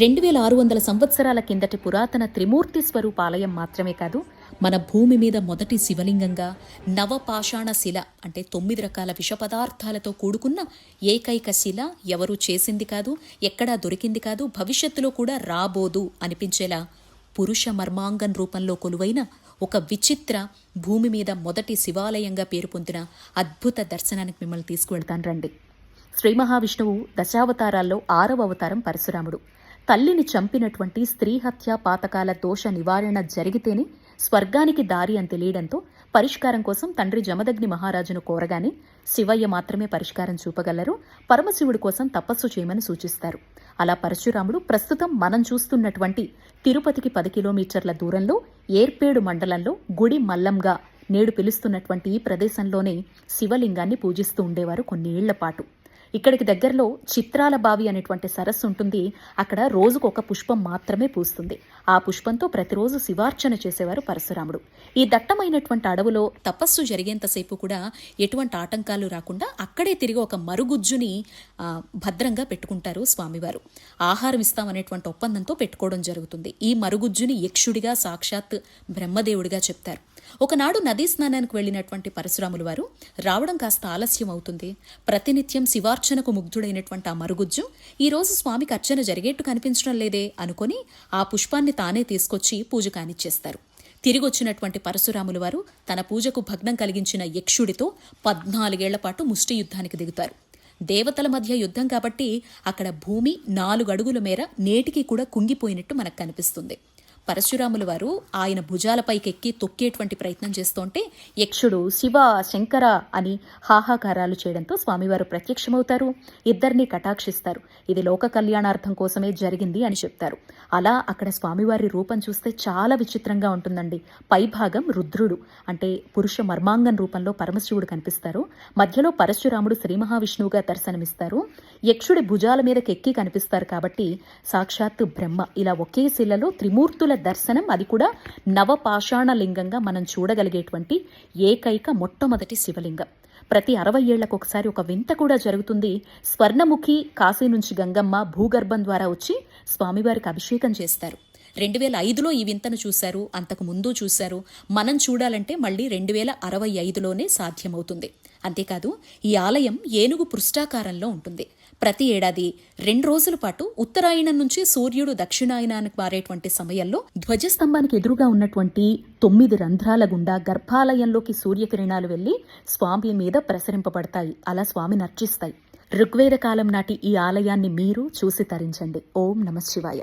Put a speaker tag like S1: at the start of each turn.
S1: రెండు వేల ఆరు వందల సంవత్సరాల కిందటి పురాతన త్రిమూర్తి స్వరూపాలయం మాత్రమే కాదు మన భూమి మీద మొదటి శివలింగంగా నవపాషాణ శిల అంటే తొమ్మిది రకాల విష పదార్థాలతో కూడుకున్న ఏకైక శిల ఎవరూ చేసింది కాదు ఎక్కడా దొరికింది కాదు భవిష్యత్తులో కూడా రాబోదు అనిపించేలా పురుష మర్మాంగం రూపంలో కొలువైన ఒక విచిత్ర భూమి మీద మొదటి శివాలయంగా పేరు పొందిన అద్భుత దర్శనానికి మిమ్మల్ని తీసుకువెళ్తాను రండి. శ్రీ మహావిష్ణువు దశావతారాల్లో ఆరవ అవతారం పరశురాముడు. తల్లిని చంపినటువంటి స్త్రీ హత్య పాతకాల దోష నివారణ జరిగితేనే స్వర్గానికి దారి అని తెలియడంతో పరిష్కారం కోసం తండ్రి జమదగ్ని మహారాజును కోరగానే శివయ్య మాత్రమే పరిష్కారం చూపగలరు. పరమశివుడి కోసం తపస్సు చేయమని సూచిస్తారు. అలా పరశురాముడు ప్రస్తుతం మనం చూస్తున్నటువంటి తిరుపతికి పది కిలోమీటర్ల దూరంలో ఏర్పేడు మండలంలో గుడి మల్లంగా నేడు పిలుస్తున్నటువంటి ఈ ప్రదేశంలోనే శివలింగాన్ని పూజిస్తూ ఉండేవారు కొన్ని ఏళ్ళ పాటు. ఇక్కడికి దగ్గరలో చిత్రాల బావి అనేటువంటి సరస్సు ఉంటుంది. అక్కడ రోజుకు ఒక పుష్పం మాత్రమే పూస్తుంది. ఆ పుష్పంతో ప్రతిరోజు శివార్చన చేసేవారు పరశురాముడు. ఈ దట్టమైనటువంటి అడవులో తపస్సు జరిగేంతసేపు కూడా ఎటువంటి ఆటంకాలు రాకుండా అక్కడే తిరిగి ఒక మరుగుజ్జుని భద్రంగా పెట్టుకుంటారు స్వామివారు. ఆహారం ఇస్తామనేటువంటి ఒప్పందంతో పెట్టుకోవడం జరుగుతుంది. ఈ మరుగుజ్జుని యక్షుడిగా సాక్షాత్ బ్రహ్మదేవుడిగా చెప్తారు. ఒకనాడు నదీ స్నానానికి వెళ్ళినటువంటి పరశురాములు వారు రావడం కాస్త ఆలస్యం అవుతుంది ప్రతినిత్యం అర్చనకు ముగ్ధుడైనటువంటి ఆ మరుగుజ్జు ఈ రోజు స్వామికి అర్చన జరిగేట్టు కనిపించడం లేదే అనుకొని ఆ పుష్పాన్ని తానే తీసుకొచ్చి పూజ కానిచ్చేస్తారు. తిరిగొచ్చినటువంటి పరశురాములు వారు తన పూజకు భగ్నం కలిగించిన యక్షుడితో పద్నాలుగేళ్ళ పాటు ముష్టి యుద్ధానికి దిగుతారు. దేవతల మధ్య యుద్ధం కాబట్టి అక్కడ భూమి నాలుగు అడుగుల మేర నేటికి కూడా కుంగిపోయినట్టు మనకు కనిపిస్తుంది. పరశురాముల వారు ఆయన భుజాలపైకెక్కి తొక్కేటువంటి ప్రయత్నం చేస్తుంటే యక్షుడు శివ శంకర అని హాహాకారాలు చేయడంతో స్వామివారు ప్రత్యక్షమవుతారు. ఇద్దరిని కటాక్షిస్తారు. ఇది లోక కళ్యాణార్థం కోసమే జరిగింది అని చెప్తారు. అలా అక్కడ స్వామివారి రూపం చూస్తే చాలా విచిత్రంగా ఉంటుందండి. పైభాగం రుద్రుడు అంటే పురుష మర్మాంగం రూపంలో పరమశివుడు కనిపిస్తారు. మధ్యలో పరశురాముడు శ్రీ మహావిష్ణువుగా దర్శనమిస్తారు. యక్షుడి భుజాల మీదకెక్కి కనిపిస్తారు కాబట్టి సాక్షాత్తు బ్రహ్మ. ఇలా ఒకే శిలలో త్రిమూర్తుల దర్శనం అది కూడా నవపాషాణ లింగంగా మనం చూడగలిగేటువంటి ఏకైక మొట్టమొదటి శివలింగం. ప్రతి అరవై ఏళ్ళకు ఒకసారి ఒక వింత కూడా జరుగుతుంది. స్వర్ణముఖి కాశీ నుంచి గంగమ్మ భూగర్భం ద్వారా వచ్చి స్వామివారికి అభిషేకం చేస్తారు. రెండు వేల ఐదులో ఈ వింతను చూశారు. అంతకు ముందు చూశారు. మనం చూడాలంటే మళ్ళీ రెండు వేల అరవై ఐదులోనే సాధ్యమవుతుంది. అంతేకాదు ఈ ఆలయం ఏనుగు పృష్ఠాకారంలో ఉంటుంది. ప్రతి ఏడాది రెండు రోజుల పాటు ఉత్తరాయణం నుంచి సూర్యుడు దక్షిణాయనానికి మారేటువంటి సమయంలో ధ్వజస్తంభానికి ఎదురుగా ఉన్నటువంటి తొమ్మిది రంధ్రాల గుండా గర్భాలయంలోకి సూర్యకిరణాలు వెళ్ళి స్వామి మీద ప్రసరింపబడతాయి. అలా స్వామి నర్చిస్తాయి ఋగ్వేద కాలం నాటి ఈ ఆలయాన్ని మీరు చూసి తరించండి. ఓం నమ శివాయ.